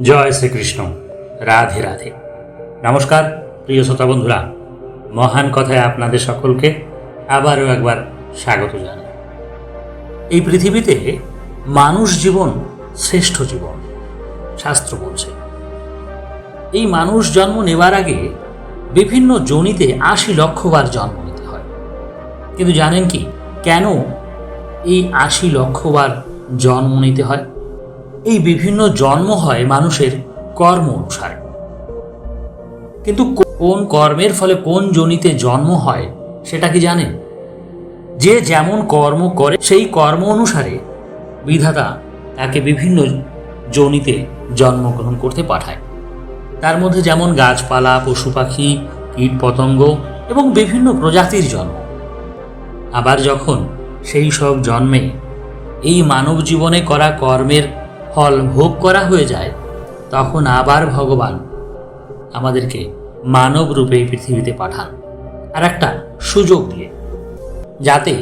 জয় শ্রীকৃষ্ণ। রাধে রাধে। নমস্কার, প্রিয় শ্রোতা বন্ধুরা। মহান কথায় আপনাদের সকলকে আবারও একবার স্বাগত জানাই। এই পৃথিবীতে মানুষ জীবন শ্রেষ্ঠ জীবন, শাস্ত্র বলছে। এই মানুষ জন্ম নেবার আগে বিভিন্ন জনিতে আশি লক্ষবার জন্ম নিতে হয়। কিন্তু জানেন কি, কেন এই আশি লক্ষবার জন্ম নিতে হয়? এই বিভিন্ন জন্ম হয় মানুষের কর্ম অনুসারে। কিন্তু কোন কর্মের ফলে কোন জনিতে জন্ম হয়, সেটা কি জানেন যে যেমন কর্ম করে, সেই কর্ম অনুসারে বিধাতা তাকে বিভিন্ন জনিতে জন্মগ্রহণ করতে পাঠায়। তার মধ্যে যেমন গাছপালা, পশু পাখি, কীট পতঙ্গ এবং বিভিন্ন প্রজাতির জন্ম। আবার যখন সেই সব জন্মে এই মানব জীবনে করা কর্মের ফল ভোগ করা হয়ে যায়, তখন আবার ভগবান আমাদেরকে মানব রূপে পৃথিবীতে পাঠান আর একটা সুযোগ দিয়ে, যাতে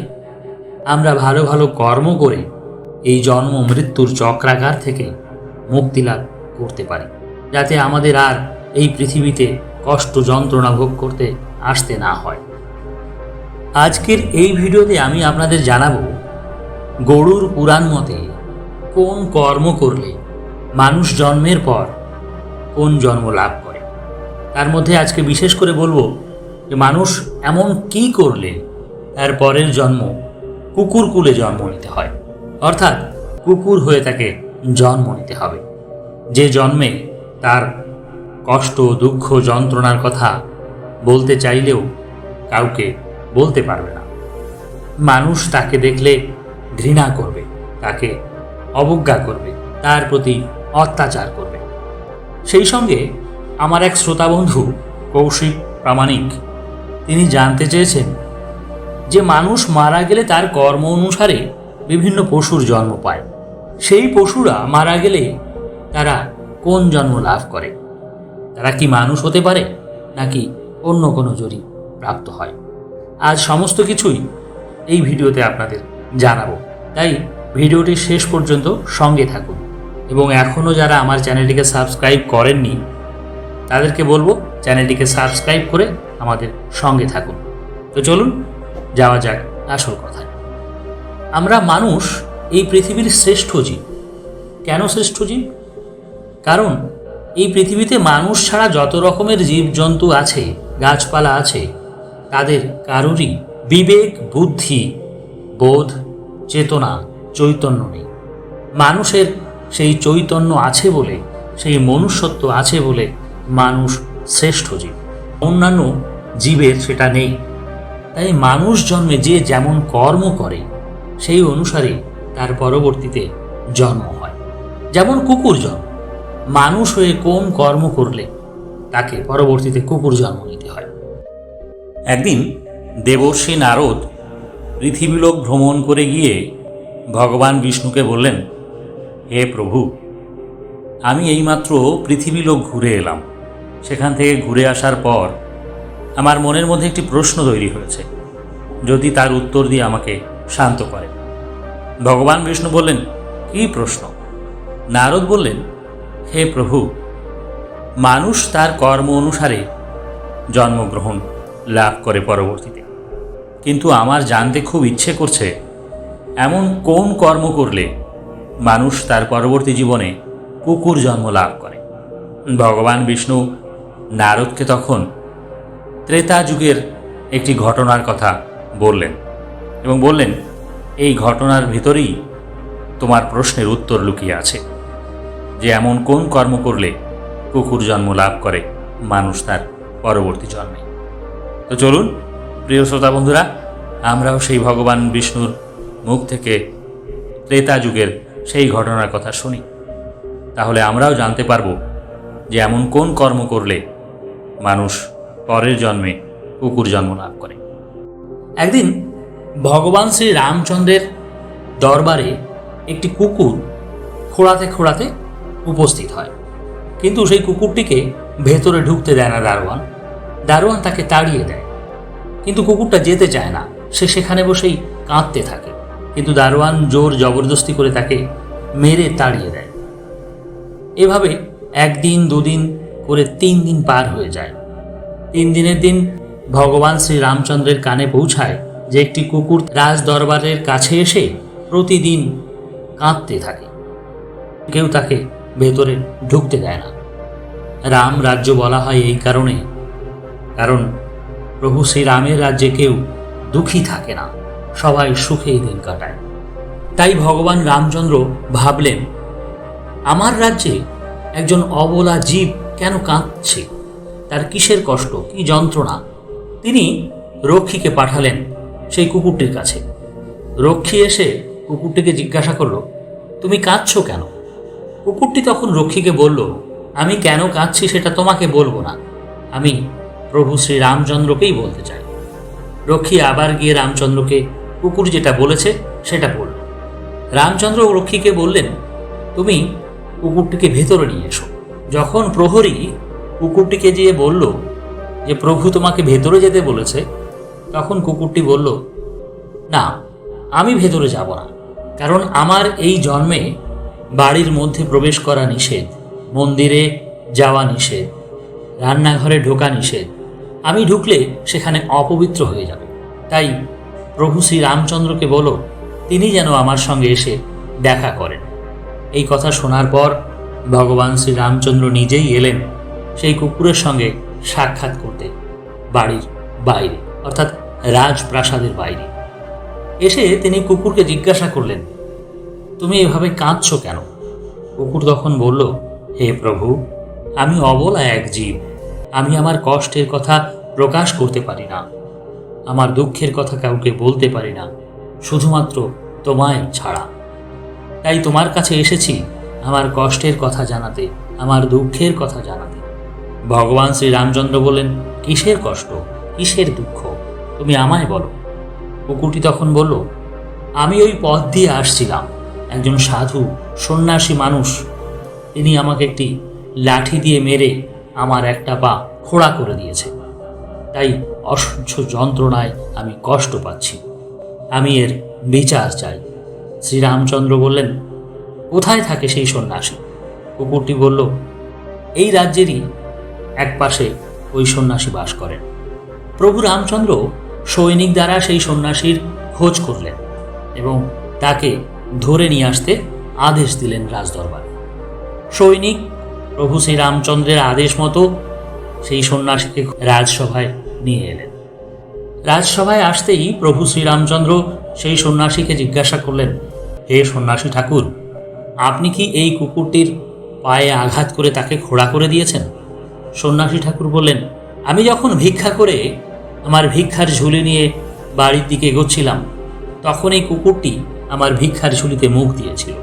আমরা ভালো ভালো কর্ম করে এই জন্ম মৃত্যুর চক্রাকার থেকে মুক্তি লাভ করতে পারি, যাতে আমাদের আর এই পৃথিবীতে কষ্ট যন্ত্রণা ভোগ করতে আসতে না হয়। আজকের এই ভিডিওতে আমি আপনাদের জানাব, গরুর পুরাণ মতে কোন কর্ম করলে মানুষ জন্মের পর কোন জন্ম লাভ করে? তার মধ্যে আজকে বিশেষ করে বলব যে মানুষ এমন কি করলে তার পরের জন্ম কুকুর কুলে জন্ম নিতে হয়। অর্থাৎ কুকুর হয়ে তাকে জন্ম নিতে হবে। যে জন্মে তার কষ্ট, দুঃখ, যন্ত্রণার কথা বলতে চাইলেও কাউকে বলতে পারবে না। মানুষ তাকে দেখলে ঘৃণা করবে, তাকে অবজ্ঞা করবে, তার প্রতি অত্যাচার করবে। সেই সঙ্গে আমার এক শ্রোতা বন্ধু কৌশিক প্রামাণিক, তিনি জানতে চেয়েছেন যে মানুষ মারা গেলে তার কর্ম অনুসারে বিভিন্ন পশুর জন্ম পায়। সেই পশুরা মারা গেলে তারা কোন জন্ম লাভ করে? তারা কি মানুষ হতে পারে, নাকি অন্য কোনো জরি প্রাপ্ত হয়? আজ সমস্ত কিছুই এই ভিডিওতে আপনাদের জানাব। তাই ভিডিওটি শেষ পর্যন্ত সঙ্গে থাকুন এবং এখনও যারা আমার চ্যানেলটিকে সাবস্ক্রাইব করেননি, তাদেরকে বলব চ্যানেলটিকে সাবস্ক্রাইব করে আমাদের সঙ্গে থাকুন। তো চলুন, যাওয়া যাক আসল কথা আমরা মানুষ, এই পৃথিবীর শ্রেষ্ঠ জীব। কেন শ্রেষ্ঠ জীব? কারণ এই পৃথিবীতে মানুষ ছাড়া যত রকমের জীবজন্তু আছে, গাছপালা আছে, তাদের কারোরই বিবেক, বুদ্ধি, বোধ, চেতনা চৈতন্য নেই। মানুষের সেই চৈতন্য আছে বলে, সেই মনুষ্যত্ব আছে বলে মানুষ শ্রেষ্ঠ জীব। অন্যান্য জীবের সেটা নেই। তাই মানুষ জন্মে যে যেমন কর্ম করে, সেই অনুসারে তার পরবর্তীতে জন্ম হয়। যেমন কুকুর জন্ম, মানুষ হয়ে কোন কর্ম করলে তাকে পরবর্তীতে কুকুর জন্ম নিতে হয়। একদিন দেবর্ষী নারদ পৃথিবীলোক ভ্রমণ করে গিয়ে ভগবান বিষ্ণুকে বললেন, হে প্রভু, আমি এইমাত্র পৃথিবীলোক ঘুরে এলাম। সেখান থেকে ঘুরে আসার পর আমার মনের মধ্যে একটি প্রশ্ন তৈরি হয়েছে। যদি তার উত্তর দিয়ে আমাকে শান্ত করে। ভগবান বিষ্ণু বললেন, কী প্রশ্ন? নারদ বললেন, হে প্রভু, মানুষ তার কর্ম অনুসারে জন্মগ্রহণ লাভ করে পরবর্তীতে। কিন্তু আমার জানতে খুব ইচ্ছে করছে এমন কোন কর্ম করলে মানুষ তার পরবর্তী জীবনে কুকুর জন্ম লাভ করে? ভগবান বিষ্ণু নারদকে তখন ত্রেতা যুগের একটি ঘটনার কথা বললেন এবং বললেন, এই ঘটনার ভিতরেই তোমার প্রশ্নের উত্তর লুকিয়ে আছে। যে এমন কোন কর্ম করলে কুকুর জন্ম লাভ করে মানুষ তার পরবর্তী জন্মে? তো চলুন, প্রিয় শ্রোতা বন্ধুরা, আমরাও সেই ভগবান বিষ্ণুর মুখ থেকে ত্রেতা যুগের সেই ঘটনার কথা শুনি। তাহলে আমরাও জানতে পারব যে এমন কোন কর্ম করলে মানুষ পরের জন্মে কুকুর জন্ম লাভ করে। একদিন ভগবান শ্রী রামচন্দ্রের দরবারে একটি কুকুর খোঁড়াতে খোঁড়াতে উপস্থিত হয়। কিন্তু সেই কুকুরটিকে ভেতরে ঢুকতে দেয় না দারোয়ান। দারোয়ান তাকে তাড়িয়ে দেয়। কিন্তু কুকুরটা যেতে চায় না। সে সেখানে বসেই কাঁদতে থাকে। কিন্তু দারোয়ান জোর জবরদস্তি করে তাকে মেরে তাড়িয়ে দেয়। এভাবে একদিন, দুদিন করে তিন দিন পার হয়ে যায়। তিন দিনের দিন ভগবান শ্রী রামচন্দ্রের কানে পৌঁছায় যে একটি কুকুর রাজ দরবারের কাছে এসে প্রতিদিন কাঁদতে থাকে। কেউ তাকে ভেতরে ঢুকতে দেয় না। রাম রাজ্য বলা হয় এই কারণে, কারণ প্রভু শ্রীরামের রাজ্যে কেউ দুঃখী থাকে না। সবাই সুখেই দিন কাটায়। তাই ভগবান রামচন্দ্র ভাবলেন, আমার রাজ্যে একজন অবলা জীব কেন কাঁদছে? তার কিসের কষ্ট, কি যন্ত্রণা? তিনি রক্ষীকে পাঠালেন সেই কুকুরটির কাছে। রক্ষী এসে কুকুরটিকে জিজ্ঞাসা করল, তুমি কাঁদছো কেন? কুকুরটি তখন রক্ষীকে বলল, আমি কেন কাঁদছি সেটা তোমাকে বলব না। আমি প্রভু শ্রী রামচন্দ্রকেই বলতে চাই। রক্ষী আবার গিয়ে রামচন্দ্রকে কুকুর যেটা বলেছে, সেটা বলল রামচন্দ্র রক্ষীকে বললেন, তুমি কুকুরটিকে ভেতরে নিয়ে এসো। যখন প্রহরী কুকুরটিকে যেয়ে বলল যে, প্রভু তোমাকে ভেতরে যেতে বলেছে, তখন কুকুরটি বলল, না, আমি ভেতরে যাব না। কারণ আমার এই জন্মে বাড়ির মধ্যে প্রবেশ করা নিষেধ, মন্দিরে যাওয়া নিষেধ, রান্নাঘরে ঢোকা নিষেধ। আমি ঢুকলে সেখানে অপবিত্র হয়ে যাবে। তাই প্রভু শ্রী রামচন্দ্রকে বলো, তিনি যেন আমার সঙ্গে এসে দেখা করেন। এই কথা শোনার পর ভগবান শ্রী রামচন্দ্র নিজেই এলেন সেই কুকুরের সঙ্গে সাক্ষাৎ করতে বাড়ির বাইরে, অর্থাৎ রাজপ্রাসাদের বাইরে। এসে তিনি কুকুরকে জিজ্ঞাসা করলেন, তুমি এভাবে কাঁদছো কেন? কুকুর তখন বলল, হে প্রভু, আমি অবলা এক জীব। আমি আমার কষ্টের কথা প্রকাশ করতে পারি না। আমার দুঃখের কথা কাউকে বলতে পারি না, শুধুমাত্র তোমায় ছাড়া। তাই তোমার কাছে এসেছি আমার কষ্টের কথা জানাতে, আমার দুঃখের কথা জানাতে। ভগবান শ্রী রামচন্দ্র বললেন, কিসের কষ্ট? কিসের দুঃখ? তুমি আমায় বলো। কুকুরটি তখন বলল, আমি ওই পথ দিয়ে আসছিলাম। একজন সাধু, সন্ন্যাসী মানুষ, তিনি আমাকে একটি লাঠি দিয়ে মেরে আমার একটা পা খোড়া করে দিয়েছে। তাই অসহ্য যন্ত্রণায় আমি কষ্ট পাচ্ছি। আমি এর বিচার চাই। শ্রীরামচন্দ্র বললেন, কোথায় থাকে সেই সন্ন্যাসী? কুকুরটি বলল, এই রাজ্যেরই এক পাশে ওই সন্ন্যাসী বাস করেন। প্রভু রামচন্দ্র সৈনিক দ্বারা সেই সন্ন্যাসীর খোঁজ করলেন এবং তাকে ধরে নিয়ে আসতে আদেশ দিলেন রাজদরবারে। সৈনিক প্রভু শ্রীরামচন্দ্রের আদেশ মতো সেই সন্ন্যাসীকে রাজসভায় নিয়ে এলেন। রাজসভায় আসতেই প্রভু শ্রীরামচন্দ্র সেই সন্ন্যাসীকে জিজ্ঞাসা করলেন, হে সন্ন্যাসী ঠাকুর, আপনি কি এই কুকুরটির পায়ে আঘাত করে তাকে খোড়া করে দিয়েছেন? সন্ন্যাসী ঠাকুর বললেন, আমি যখন ভিক্ষা করে আমার ভিক্ষার ঝুলি নিয়ে বাড়ির দিকে এগোচ্ছিলাম, তখন এই কুকুরটি আমার ভিক্ষার ঝুলিতে মুখ দিয়েছিল।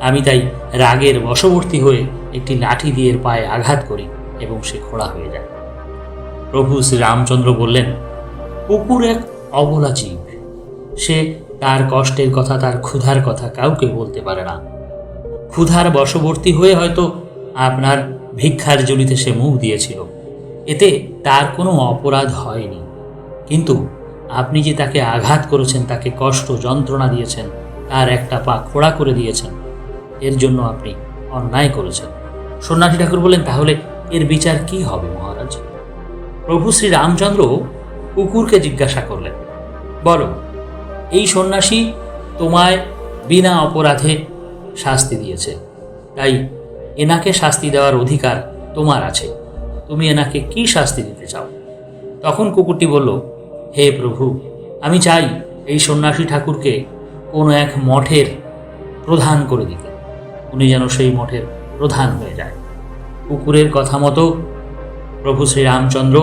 আমি তাই রাগের বশবর্তী হয়ে একটি লাঠি দিয়ে পায়ে আঘাত করি এবং সে খোড়া হয়ে যায়। প্রভু শ্রী রামচন্দ্র বললেন, কুকুর এক অবলা জীব। সে তার কষ্টের কথা, তার ক্ষুধার কথা কাউকে বলতে পারে না। ক্ষুধার বশবর্তী হয়ে হয়তো আপনার ভিক্ষার জলিতে সে মুখ দিয়েছিল। এতে তার কোনো অপরাধ হয়নি। কিন্তু আপনি যে তাকে আঘাত করেছেন, তাকে কষ্ট, যন্ত্রণা দিয়েছেন, তার একটা পা খোড়া করে দিয়েছেন, এর জন্য আপনি অন্যায় করেছেন। সন্ন্যাসী ঠাকুর বলেন তাহলে এর বিচার কি হবে মহারাজ? প্রভু শ্রী রামচন্দ্র কুকুরকে জিজ্ঞাসা করলেন, বলো, এই সন্ন্যাসী তোমায় বিনা অপরাধে শাস্তি দিয়েছে। তাই এনাকে শাস্তি দেওয়ার অধিকার তোমার আছে। তুমি এনাকে কি শাস্তি দিতে চাও? তখন কুকুরটি বলল, হে প্রভু, আমি চাই এই সন্ন্যাসী ঠাকুরকে কোনো এক মঠের প্রধান করে দিতে। উনি যেন সেই মঠের প্রধান হয়ে যায়। কুকুরের কথা মতো প্রভু শ্রী রামচন্দ্র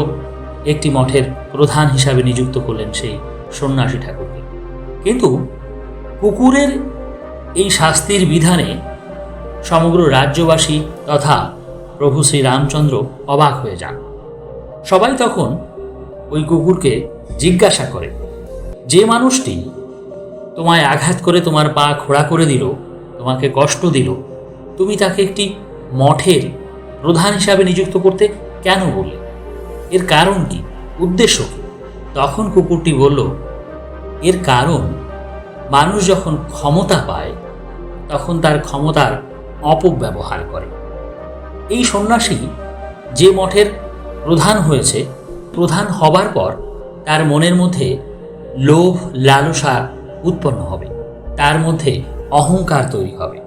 একটি মঠের প্রধান হিসাবে নিযুক্ত করলেন সেই সন্ন্যাসী ঠাকুরকে। কিন্তু কুকুরের এই শাস্তির বিধানে সমগ্র রাজ্যবাসী তথা প্রভু শ্রী রামচন্দ্র অবাক হয়ে যান। সবাই তখন ওই কুকুরকে জিজ্ঞাসা করে, যে মানুষটি তোমায় আঘাত করে তোমার পা খোড়া করে দিল, তোমাকে কষ্ট দিল, তুমি তাকে একটি মঠের প্রধান হিসাবে নিযুক্ত করতে কেন বললে? এর কারণ কি? উদ্দেশ্য কি? তখন কুকুরটি বলল, এর কারণ, মানুষ যখন ক্ষমতা পায়, তখন তার ক্ষমতার অপব্যবহার করে। এই সন্ন্যাসী যে মঠের প্রধান হয়েছে, প্রধান হবার পর তার মনের মধ্যে লোভ, লালসা উৎপন্ন হবে। তার মধ্যে অহংকার তৈরি হবে।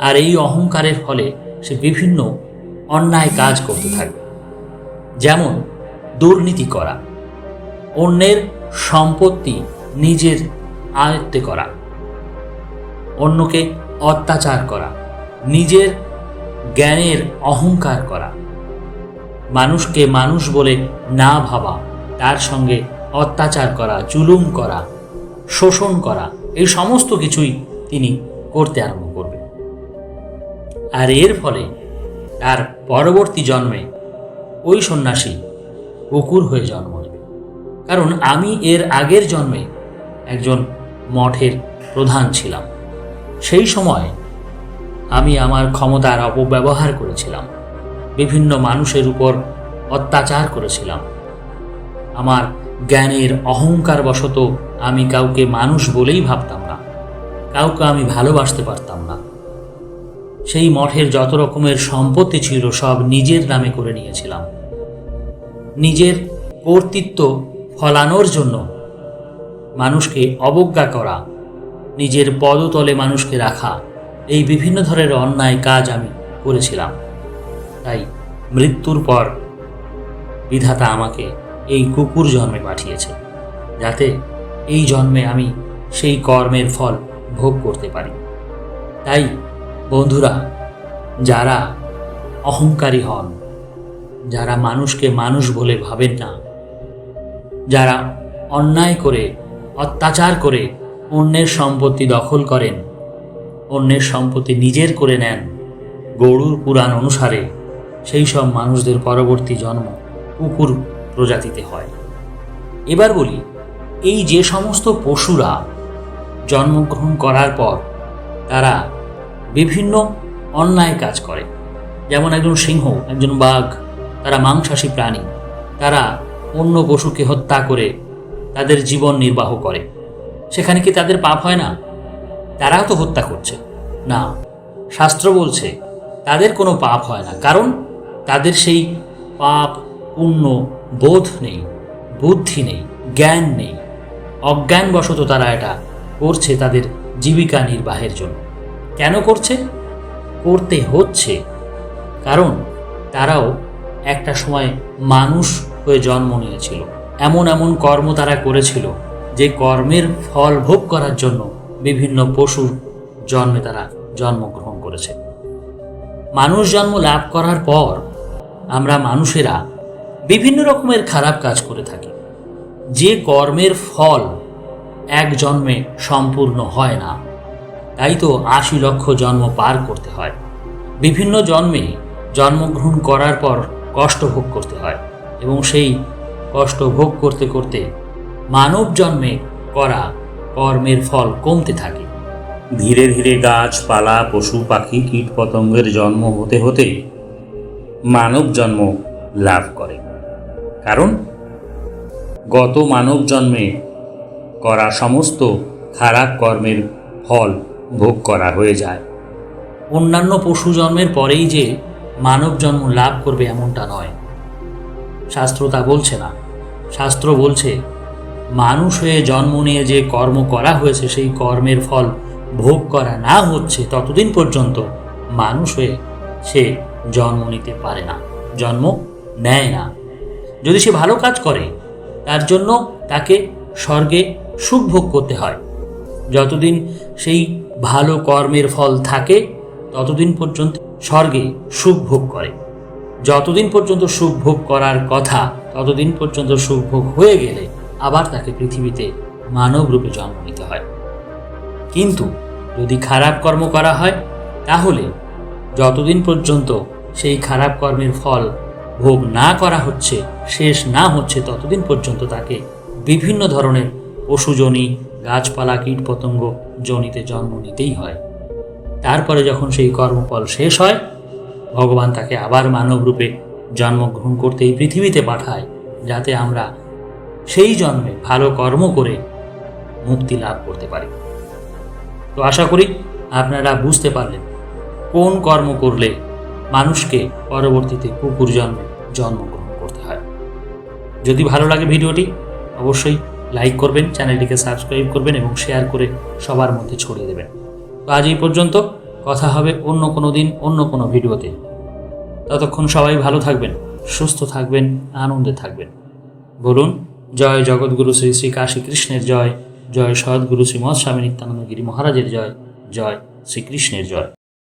আর এই অহংকারের ফলে সে বিভিন্ন অন্যায় কাজ করতে থাকবে। যেমন দুর্নীতি করা, অন্যের সম্পত্তি নিজের আয়ত্তে করা, অন্যকে অত্যাচার করা, নিজের জ্ঞানের অহংকার করা। মানুষকে মানুষ বলে না ভাবা, তার সঙ্গে অত্যাচার করা, জুলুম করা, শোষণ করা, এই সমস্ত কিছুই তিনি করতে আরম্ভ করবেন। আর এর ফলে তার পরবর্তী জন্মে ওই সন্ন্যাসী কুকুর হয়ে জন্ম নেবে। কারণ আমি এর আগের জন্মে একজন মঠের প্রধান ছিলাম। সেই সময় আমি আমার ক্ষমতার অপব্যবহার করেছিলাম। বিভিন্ন মানুষের উপর অত্যাচার করেছিলাম। আমার জ্ঞানের অহংকার বশত আমি কাউকে মানুষ বলেই ভাবতাম না। কাউকে আমি ভালোবাসতে পারতাম না। সেই মঠের যত রকমের সম্পত্তি ছিল সব নিজের নামে করে নিয়েছিলাম। নিজের কর্তৃত্ব ফলানোর জন্য মানুষকে অবজ্ঞা করা, নিজের পদতলে মানুষকে রাখা, এই বিভিন্ন ধরনের অন্যায় কাজ আমি করেছিলাম। তাই মৃত্যুর পর বিধাতা আমাকে এই কুকুর জন্মে পাঠিয়েছে, যাতে এই জন্মে আমি সেই কর্মের ফল ভোগ করতে পারি। তাই বন্ধুরা, যারা অহংকারী হন যারা মানুষকে মানুষ বলে ভাবেন না, যারা অন্যায় করে, অত্যাচার করে অন্যের সম্পত্তি দখল করেন, অন্যের সম্পত্তি নিজের করে নেন। গরুর পুরাণ অনুসারে সেই সব মানুষদের পরবর্তী জন্ম কুকুর প্রজাতিতে হয়। এবার বলি, এই যে সমস্ত পশুরা জন্মগ্রহণ করার পর তারা বিভিন্ন অন্যায় কাজ করে। যেমন একজন সিংহ, একজন বাঘ তারা মাংসাশী প্রাণী। তারা অন্য পশুকে হত্যা করে তাদের জীবন নির্বাহ করে। সেখানে কি তাদের পাপ হয় না? তারাও তো হত্যা করছে। না, শাস্ত্র বলছে, তাদের কোনো পাপ হয় না, কারণ তাদের সেই পাপ, পুণ্য, বোধ নেই, বুদ্ধি নেই, জ্ঞান নেই। অজ্ঞানবশত তারা এটা করছে তাদের জীবিকা নির্বাহের জন্য। কেন করছে? করতে হচ্ছে, কারণ তারাও একটা সময় মানুষ হয়ে জন্ম নিয়েছিল। এমন এমন কর্ম তারা করেছিল, যে কর্মের ফল ভোগ করার জন্য বিভিন্ন পশুর জন্মে তারা জন্মগ্রহণ করেছে। মানুষ জন্ম লাভ করার পর আমরা মানুষেরা বিভিন্ন রকমের খারাপ কাজ করে থাকি। যে কর্মের ফল এক জন্মে সম্পূর্ণ হয় না, তাই তো আশি লক্ষ জন্ম পার করতে হয়। বিভিন্ন জন্মে জন্মগ্রহণ করার পর কষ্ট ভোগ করতে হয় এবং সেই কষ্ট ভোগ করতে করতে মানব জন্মে করা কর্মের ফল কমতে থাকে। ধীরে ধীরে গাছপালা পশু পাখি কীট পতঙ্গের জন্ম হতে হতে মানব জন্ম লাভ করে। কারণ গত মানব জন্মে করা সমস্ত খারাপ কর্মের ফল ভোগ করা হয়ে যায়। অন্যান্য পশু জন্মের পরেই যে মানব জন্ম লাভ করবে এমনটা নয়। শাস্ত্র তা বলছে না। শাস্ত্র বলছে, মানুষ হয়ে জন্ম নিয়ে যে কর্ম করা হয়েছে, সেই কর্মের ফল ভোগ করা না হচ্ছে, ততদিন পর্যন্ত মানুষ হয়ে সে জন্ম নিতে পারে না, জন্ম নেয় না। যদি সে ভালো কাজ করে, তার জন্য তাকে স্বর্গে সুখ ভোগ করতে হয়। যতদিন সেই ভালো কর্মের ফল থাকে, ততদিন পর্যন্ত স্বর্গে সুখ ভোগ করে। যতদিন পর্যন্ত সুখ ভোগ করার কথা, ততদিন পর্যন্ত সুখ ভোগ হয়ে গেলে আবার তাকে পৃথিবীতে মানব রূপে জন্ম নিতে হয়। কিন্তু যদি খারাপ কর্ম করা হয়, তাহলে যতদিন পর্যন্ত সেই খারাপ কর্মের ফল ভোগ না করা হচ্ছে, শেষ না হচ্ছে, ততদিন পর্যন্ত তাকে বিভিন্ন ধরনের পশুজনি, গাছপালা, কীটপতঙ্গ জনিতে জন্ম নিতেই হয়। তারপরে যখন সেই কর্মফল শেষ হয়, ভগবান তাকে আবার মানব রূপে জন্মগ্রহণ করতে এই পৃথিবীতে পাঠায়, যাতে আমরা সেই জন্মে ভালো কর্ম করে মুক্তি লাভ করতে পারি। তো আশা করি আপনারা বুঝতে পারলেন কোন কর্ম করলে মানুষকে পরবর্তীতে কুকুর জন্মে জন্মগ্রহণ করতে হয়। যদি ভালো লাগে ভিডিওটি, অবশ্যই লাইক করবেন, চ্যানেলটিকে সাবস্ক্রাইব করবেন এবং শেয়ার করে সবার মধ্যে ছড়িয়ে দেবেন। তো আজ এই পর্যন্ত। কথা হবে অন্য কোনো দিন, অন্য কোনো ভিডিওতে। ততক্ষণ সবাই ভালো থাকবেন, সুস্থ থাকবেন, আনন্দে থাকবেন। বলুন, জয় জগৎগুরু শ্রী শ্রী কাশী কৃষ্ণের জয় জয় সদ্গুরু শ্রীমৎ স্বামী নিত্যানন্দগিরি মহারাজের জয় জয় শ্রীকৃষ্ণের জয়।